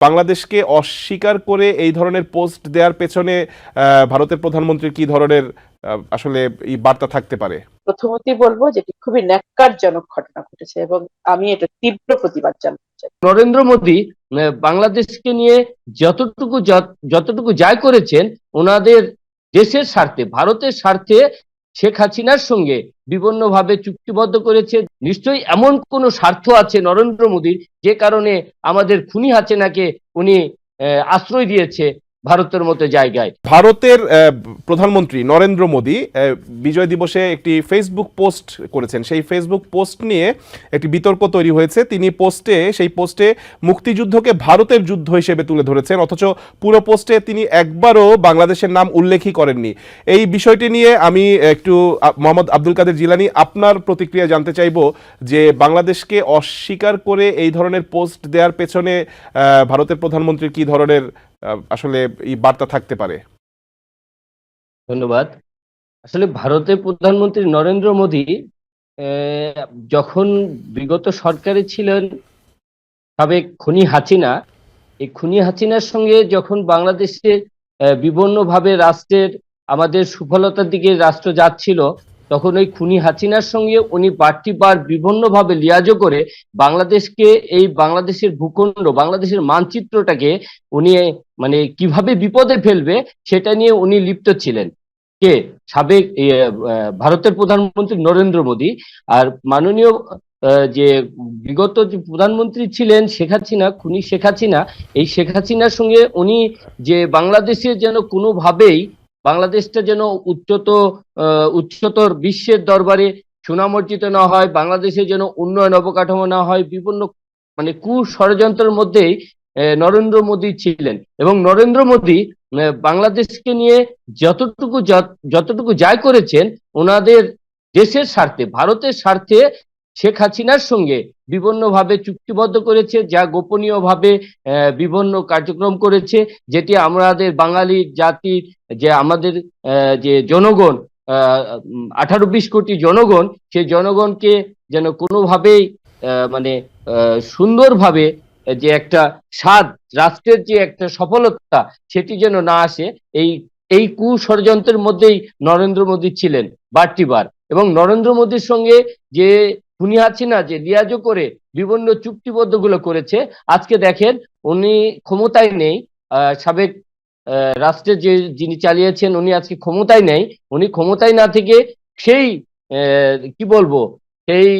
বাংলাদেশকে অস্বীকার করে এই ধরনের পোস্ট দেওয়ার পেছনে আহ, ভারতের প্রধানমন্ত্রীর কি ধরনের আহ, আসলে এই বার্তা থাকতে পারে? প্রথমতই বলব যেটি খুবই ন্যাক্কারজনক ঘটনা ঘটেছে এবং আমি এটা তীব্র প্রতিবাদ জানাতে চাই। নরেন্দ্র মোদী বাংলাদেশকে নিয়ে যতটুকু যতটুকু যাই করেছেন ওনাদের দেশের স্বার্থে ভারতের স্বার্থে শেখ হাসিনার সঙ্গে বিভিন্নভাবে চুক্তিবদ্ধ করেছে। নিশ্চয়ই এমন কোনো স্বার্থ আছে নরেন্দ্র মোদীর, যে কারণে আমাদের খুনি হাসিনাকে উনি আশ্রয় দিয়েছে। ভারতের মতো জায়গায়। ভারতের প্রধানমন্ত্রী নরেন্দ্র মোদী বিজয় দিবসে একটি ফেসবুক পোস্ট করেছেন। সেই ফেসবুক পোস্ট নিয়ে একটি বিতর্ক তৈরি হয়েছে। তিনি পোস্টে সেই পোস্টে মুক্তিযুদ্ধকে ভারতের যুদ্ধ হিসেবে তুলে ধরেছেন। অথচ পুরো পোস্টে তিনি একবারও বাংলাদেশের নাম উল্লেখই করেননি। এই বিষয়টি নিয়ে আমি একটু মোহাম্মদ আব্দুল কাদের জিলানি, আপনার প্রতিক্রিয়া জানতে চাইব যে বাংলাদেশকে অস্বীকার করে এই ধরনের পোস্ট দেওয়ার পেছনে ভারতের প্রধানমন্ত্রীর কি ধরনের আসলে এই বার্তা থাকতে পারে। ধন্যবাদ। আসলে ভারতের প্রধানমন্ত্রী নরেন্দ্র মোদী যখন বিগত সরকারে ছিলেন সাবেক খুনি হাসিনা এই খুনি হাসিনার সঙ্গে যখন বাংলাদেশে বিভিন্নভাবে রাষ্ট্রের আমাদের সুফলতার দিকে রাষ্ট্র যাচ্ছিল তখন ওই খুনি হাসিনার সঙ্গে উনি বাড়তিবার বিভিন্নভাবে লিয়াজো করে বাংলাদেশকে, এই বাংলাদেশের ভূখণ্ড, বাংলাদেশের মানচিত্রটাকে উনি মানে কীভাবে বিপদে ফেলবে সেটা নিয়ে উনি লিপ্ত ছিলেন। কে? সাবেক ভারতের প্রধানমন্ত্রী নরেন্দ্র মোদী। আর মাননীয় যে বিগত যে প্রধানমন্ত্রী ছিলেন শেখ হাসিনা, খুনি শেখ হাসিনা, এই শেখ হাসিনার সঙ্গে উনি যে বাংলাদেশে যেন কোনোভাবেই বাংলাদেশটা যেন উচ্চত উচ্চতর বিশ্বের দরবারে সুনামর্জিত না হয় বাংলাদেশে যেন উন্নয়ন অবকাঠামো না হয় বিভিন্ন মানে কুষড়যন্ত্রের মধ্যেই আহ, নরেন্দ্র মোদী ছিলেন। এবং নরেন্দ্র মোদী বাংলাদেশকে নিয়ে যতটুকু যত- যতটুকু যাই করেছেন ওনাদের দেশের স্বার্থে ভারতের স্বার্থে শেখ হাসিনার সঙ্গে বিভিন্নভাবে চুক্তিবদ্ধ করেছে, যা গোপনীয়ভাবে বিভিন্ন কার্যক্রম করেছে, যেটি আমাদের বাঙালি জাতির, যে আমাদের যে জনগণ আঠারো বিশ কোটি জনগণ, সেই জনগণকে যেন কোনোভাবেই মানে সুন্দরভাবে যে একটা স্বাদ, রাষ্ট্রের যে একটা সফলতা, সেটি যেন না আসে, এই এই কুষড়যন্ত্রের মধ্যেই নরেন্দ্র মোদী ছিলেন বারটিবার এবং নরেন্দ্র মোদীর সঙ্গে যে খুনি হাসিনা যে লিয়াজো করে বিভিন্ন চুক্তিবদ্ধগুলো করেছে। আজকে দেখেন উনি ক্ষমতায় নেই সাবেক আহ, রাষ্ট্রের যে যিনি চালিয়েছেন উনি আজকে ক্ষমতায় নেই। উনি ক্ষমতায় না থেকে সেই কি বলব সেই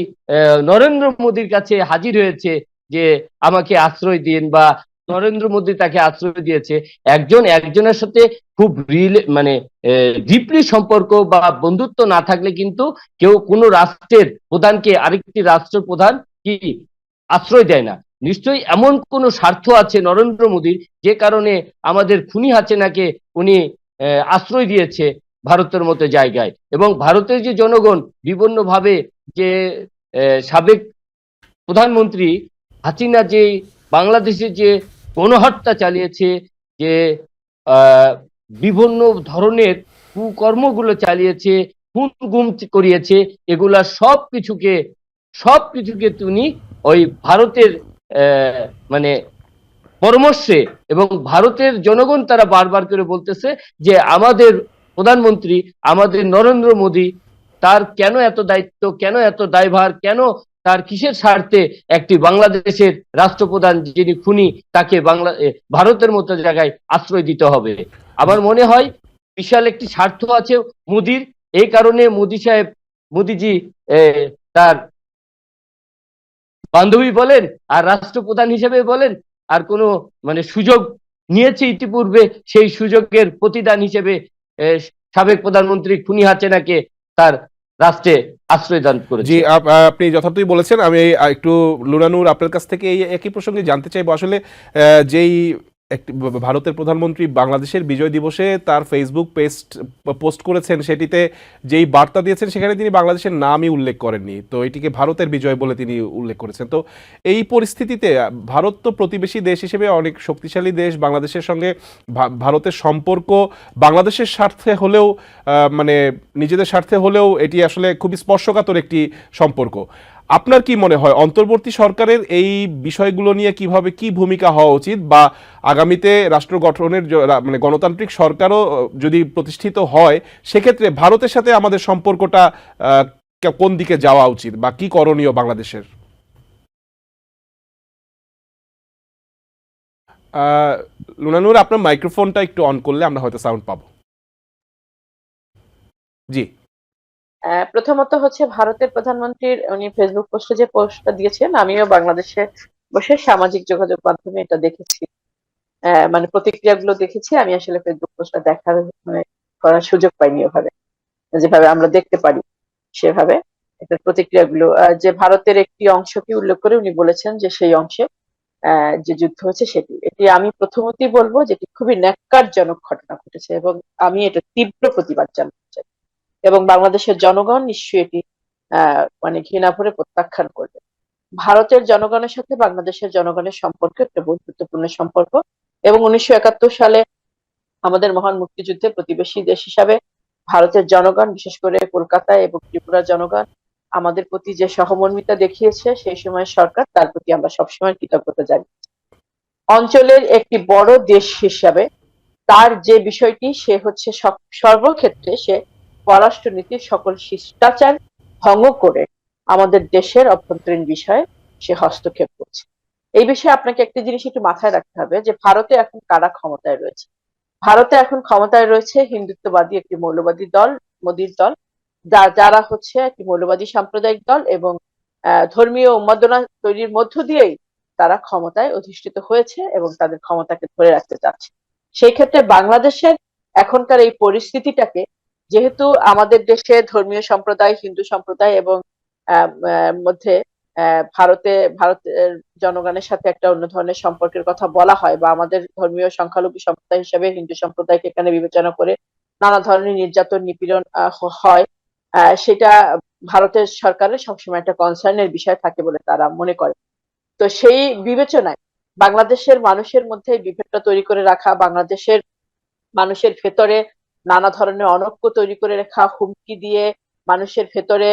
নরেন্দ্র মোদীর কাছে হাজির হয়েছে যে আমাকে আশ্রয় দিন বা নরেন্দ্র মোদী তাকে আশ্রয় দিয়েছে। একজন, একজনের সাথে খুব রিল মানে ডিপলি সম্পর্ক বা বন্ধুত্ব না থাকলে কিন্তু কেউ কোনো রাষ্ট্রের প্রধানকে আরেকটি রাষ্ট্র প্রধান কি আশ্রয় দেয় না। নিশ্চয়ই এমন কোনো স্বার্থ আছে নরেন্দ্র মোদীর, যে কারণে আমাদের খুনি হাসিনাকে উনি আশ্রয় দিয়েছে ভারতের মতো জায়গায়। এবং ভারতের যে জনগণ বিভিন্নভাবে যে সাবেক প্রধানমন্ত্রী হাসিনা যে বাংলাদেশে যে গণহত্যা চালিয়েছে যে বিভিন্ন ধরনের কুকর্মগুলো চালিয়েছে খুন গুম করিয়েছে, এগুলা সব কিছুকে সব কিছুকে তিনি ওই ভারতের মানে পরামর্শে এবং ভারতের জনগণ তারা বারবার করে বলতেছে যে, আমাদের প্রধানমন্ত্রী, আমাদের নরেন্দ্র মোদী, তার কেন এত দায়িত্ব, কেন এত দায়ভার, কেন তার কিসের স্বার্থে একটি বাংলাদেশের রাষ্ট্রপ্রধান যিনি খুনি, তাকে বাংলা ভারতের মতো জায়গায় আশ্রয় দিতে হবে। আমার মনে হয় বিশাল একটি স্বার্থ আছে মোদির। এই কারণে মোদি সাহেব, মোদিজি তার বান্ধবী বলেন আর রাষ্ট্রপ্রধান হিসেবে বলেন, আর কোনো মানে সুযোগ নিয়েছে ইতিপূর্বে, সেই সুযোগের প্রতিদান হিসেবে সাবেক প্রধানমন্ত্রী খুনি হাসিনাকে তার রাষ্ট্রে আশ্রয় দান করেছে। জি, আপ- আপনি যথার্থই বলেছেন। আমি একটু লুনানুর আপনার কাছ থেকে এই একই প্রসঙ্গে জানতে চাইব। আসলে যেই একটি ভারতের প্রধানমন্ত্রী বাংলাদেশের বিজয় দিবসে তার ফেসবুক পেস্ট পোস্ট করেছেন। সেটিতে যেই বার্তা দিয়েছেন, সেখানে তিনি বাংলাদেশের নামই উল্লেখ করেননি। তো এটিকে ভারতের বিজয় বলে তিনি উল্লেখ করেছেন। তো এই পরিস্থিতিতে ভারত তো প্রতিবেশী দেশ হিসেবে অনেক শক্তিশালী দেশ। বাংলাদেশের সঙ্গে ভারতের সম্পর্ক বাংলাদেশের স্বার্থে হলেও মানে নিজেদের স্বার্থে হলেও এটি আসলে খুবই স্পর্শকাতর একটি সম্পর্ক। আপনার কি মনে হয়, অন্তর্বর্তী সরকারের এই বিষয়গুলো নিয়ে কীভাবে কি ভূমিকা হওয়া উচিত বা আগামীতে রাষ্ট্র গঠনের মানে গণতান্ত্রিক সরকারও যদি প্রতিষ্ঠিত হয়, সেক্ষেত্রে ভারতের সাথে আমাদের সম্পর্কটা কোন দিকে যাওয়া উচিত বা কি করণীয় বাংলাদেশের? লুনানুর, আপনার মাইক্রোফোনটা একটু অন করলে আমরা হয়তো সাউন্ড পাবো। জি। প্রথমত হচ্ছে ভারতের প্রধানমন্ত্রীর উনি ফেসবুক পোস্টে যে পোস্টটা দিয়েছেন, আমিও বাংলাদেশে বসে সামাজিক যোগাযোগ মাধ্যমে এটা দেখেছি। মানে প্রতিক্রিয়াগুলো দেখেছি, আমি আসলে ফেসবুক পোস্টটা দেখার মানে করার সুযোগ পাইনি ওভাবে। যেভাবে আমরা দেখতে পারি, সেভাবে এটার প্রতিক্রিয়াগুলো। যে ভারতের একটি অংশকে উল্লেখ করে উনি বলেছেন যে সেই অংশে যে যুদ্ধ হচ্ছে সেটি। এটি আমি প্রথমতই বলব যেটি খুবই ন্যাক্কারজনক ঘটনা ঘটেছে এবং আমি এটা তীব্র প্রতিবাদ জানাতে চাই। এবং বাংলাদেশের জনগণ নিশ্চয়ই এটি মানে ঘৃণা ভরে প্রত্যাখ্যান করবে। ভারতের জনগণের সাথে বাংলাদেশের জনগণের সম্পর্ক একটা বন্ধুত্বপূর্ণ সম্পর্ক এবং উনিশশো একাত্তর সালে আমাদের মহান মুক্তিযুদ্ধে প্রতিবেশী দেশ হিসাবে ভারতের জনগণ, বিশেষ করে কলকাতায় এবং ত্রিপুরার জনগণ, আমাদের প্রতি যে সহমর্মিতা দেখিয়েছে, সেই সময় সরকার, তার প্রতি আমরা সবসময় কৃতজ্ঞতা জানাই অঞ্চলের একটি বড় দেশ হিসাবে তার যে বিষয়টি, সে হচ্ছে সর্বক্ষেত্রে সে পররাষ্ট্রনীতির সকল শিষ্টাচার ভঙ্গ করে আমাদের দেশের অভ্যন্তরীণ বিষয়ে সে হস্তক্ষেপ করছে। এই বিষয়ে আপনাকে একটি জিনিস একটু মাথায় রাখতে হবে যে ভারতে এখন কারা ক্ষমতায় রয়েছে? ভারতে এখন ক্ষমতায় রয়েছে হিন্দুত্ববাদী একটি মৌলবাদী দল, মোদীর দল যারা হচ্ছে একটি মৌলবাদী সাম্প্রদায়িক দল এবং ধর্মীয় উন্মাদনা তৈরির মধ্য দিয়েই তারা ক্ষমতায় অধিষ্ঠিত হয়েছে এবং তাদের ক্ষমতাকে ধরে রাখতে চাচ্ছে। সেই ক্ষেত্রে বাংলাদেশের এখনকার এই পরিস্থিতিটাকে যেহেতু আমাদের দেশে ধর্মীয় সম্প্রদায়, হিন্দু সম্প্রদায় এবং মধ্যে ভারতে, ভারতের জনগণের সাথে একটা অন্য ধরনের সম্পর্কের কথা বলা হয় বা আমাদের ধর্মীয় সংখ্যালঘু সম্প্রদায় হিসেবে হিন্দু সম্প্রদায়কে এখানে বিবেচনা করে নানা ধরনের নির্যাতন, নিপীড়ন হয়। সেটা ভারতের সরকারের সবসময় একটা কনসার্নের বিষয় থাকে বলে তারা মনে করে। তো সেই বিবেচনায় বাংলাদেশের মানুষের মধ্যে বিভেদটা তৈরি করে রাখা, বাংলাদেশের মানুষের ভেতরে নানা ধরনের অনৈক্য তৈরি করে রাখা, হুমকি দিয়ে মানুষের ভেতরে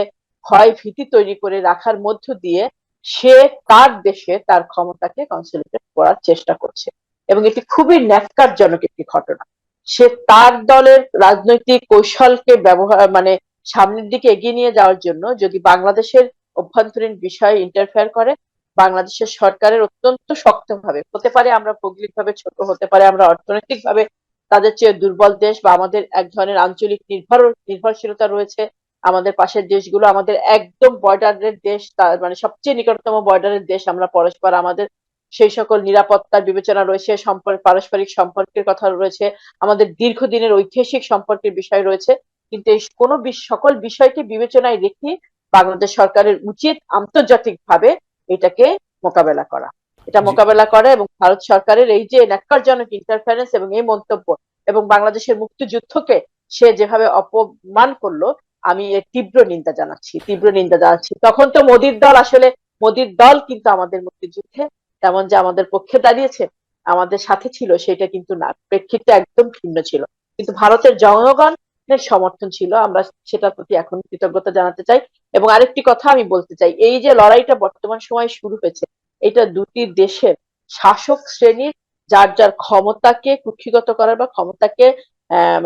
ভয় ভীতি তৈরি করে রাখার মধ্য দিয়ে সে তার দেশে তার ক্ষমতাকে কনসলিডেট করার চেষ্টা করছে। এবং এটি খুবই ন্যাক্কারজনক একটি ঘটনা। সে তার দলের রাজনৈতিক কৌশলকে ব্যবহার মানে সামনের দিকে এগিয়ে নিয়ে যাওয়ার জন্য যদি বাংলাদেশের অভ্যন্তরীণ বিষয়ে ইন্টারফেয়ার করে, বাংলাদেশের সরকারের অত্যন্ত শক্তভাবে, হতে পারে আমরা ভৌগোলিকভাবে ছোট, হতে পারে আমরা অর্থনৈতিকভাবে তাদের চেয়ে দুর্বল দেশ বা আমাদের এক ধরনের আঞ্চলিক নির্ভর, নির্ভরশীলতা রয়েছে। আমাদের পাশের দেশগুলো আমাদের একদম বর্ডারের দেশ মানে সবচেয়ে নিকটতম বর্ডারের দেশ আমরা পরস্পর আমাদের। সেই সকল নিরাপত্তার বিবেচনা রয়েছে সম্পর্ক পারস্পরিক সম্পর্কের কথা রয়েছে, আমাদের দীর্ঘদিনের ঐতিহাসিক সম্পর্কের বিষয় রয়েছে। কিন্তু এই কোনো সকল বিষয়কে বিবেচনায় রেখে বাংলাদেশ সরকারের উচিত আন্তর্জাতিকভাবে এটাকে মোকাবেলা করা। এটা মোকাবেলা করে এবং ভারত সরকারের এই যে ন্যাক্কারজনক ইন্টারফারেন্স এবং এই মন্তব্য এবং বাংলাদেশের মুক্তিযুদ্ধকে সে যেভাবে অপমান করল আমি এর তীব্র নিন্দা জানাচ্ছি তীব্র নিন্দা জানাচ্ছি। তখন তো মোদির দল আসলে মোদির দল কিন্তু আমাদের মুক্তিযুদ্ধে তেমন যে আমাদের পক্ষে দাঁড়িয়েছে আমাদের সাথে ছিল সেটা কিন্তু না। প্রেক্ষিতটা একদম ভিন্ন ছিল। কিন্তু ভারতের জনগণের সমর্থন ছিল আমরা সেটার প্রতি এখন কৃতজ্ঞতা জানাতে চাই। এবং আরেকটি কথা আমি বলতে চাই এই যে লড়াইটা বর্তমান সময়ে শুরু হয়েছে এটা দুটি দেশের শাসক শ্রেণির যার যার ক্ষমতাকে কুক্ষিগত করার বা ক্ষমতাকে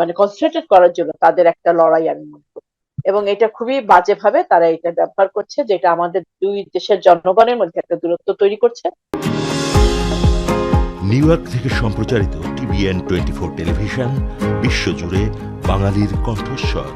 মানে কনসেন্ট্রেট করার জন্য তাদের একটা লড়াই আমি মনে করি। এবং এটা খুবই বাজেভাবে তারা এটা ব্যবহার করছে, যেটা আমাদের দুই দেশের জনগণের মধ্যে একটা দূরত্ব তৈরি করছে। নিউ ইয়র্ক থেকে সম্প্রচারিত টিভিএন টোয়েন্টি ফোর টেলিভিশন, বিশ্বজুড়ে বাঙালির কণ্ঠস্বর।